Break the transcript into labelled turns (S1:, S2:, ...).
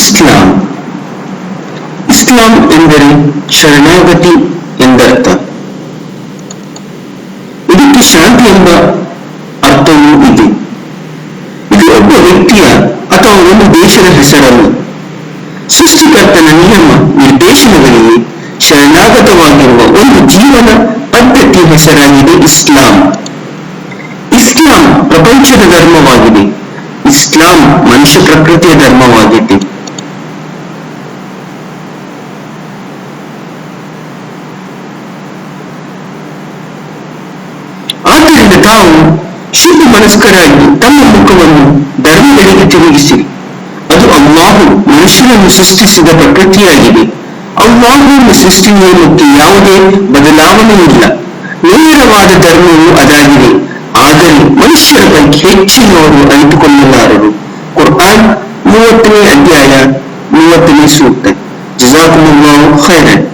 S1: ಇಸ್ಲಾಂ. ಇಸ್ಲಾಂ ಎಂದರೆ ಶರಣಾಗತಿ ಎಂದರ್ಥ. ಇದಕ್ಕೆ ಶಾಂತಿ ಎಂಬ ಅರ್ಥವೂ ಇದೆ. ಇದು ಒಬ್ಬ ವ್ಯಕ್ತಿಯ ಅಥವಾ ಒಂದು ದೇಶದ ಹೆಸರಲ್ಲ. ಸೃಷ್ಟಿಕರ್ತನ ನಿಯಮ ನಿರ್ದೇಶನಗಳಿಗೆ ಶರಣಾಗತವಾಗಿರುವ ಒಂದು ಜೀವನ ಪದ್ಧತಿ ಹೆಸರಾಗಿದೆ ಇಸ್ಲಾಂ. ಇಸ್ಲಾಂ ಪ್ರಪಂಚದ ಧರ್ಮವಾಗಿದೆ. ಇಸ್ಲಾಂ ಮನುಷ್ಯ ಪ್ರಕೃತಿಯ ಧರ್ಮವಾಗಿದೆ. ಆದ್ದರಿಂದ ತಾವು ಶುದ್ಧ ಮನಸ್ಕರಾಗಿ ತಮ್ಮ ಮುಖವನ್ನು ಧರ್ಮಗಳಿಗೆ ತಿರುಗಿಸಿರಿ ಅದು ಅಲ್ಲಾಹು ಮನುಷ್ಯನನ್ನು ಸೃಷ್ಟಿಸಿದ ಪ್ರಕೃತಿಯಾಗಿದೆ. ಅಲ್ಲಾಹುವಿನ ಸೃಷ್ಟಿ ಮತ್ತು ಯಾವುದೇ ಬದಲಾವಣೆ ಇಲ್ಲ ನೇರವಾದ ಧರ್ಮವು ಅದಾಗಿದೆ. ಆದರೆ ಮನುಷ್ಯರ ಪೈಕಿ ಹೆಚ್ಚಿನವರು ಅರಿತುಕೊಳ್ಳಲಾರರು ಕುರ್ಆನ್ ಮೂವತ್ತನೇ ಅಧ್ಯಾಯ ಮೂವತ್ತನೇ ಸೂಕ್ತ. ಜಜಾಕುಮಲ್ಲಾಹು ಖೈರನ್.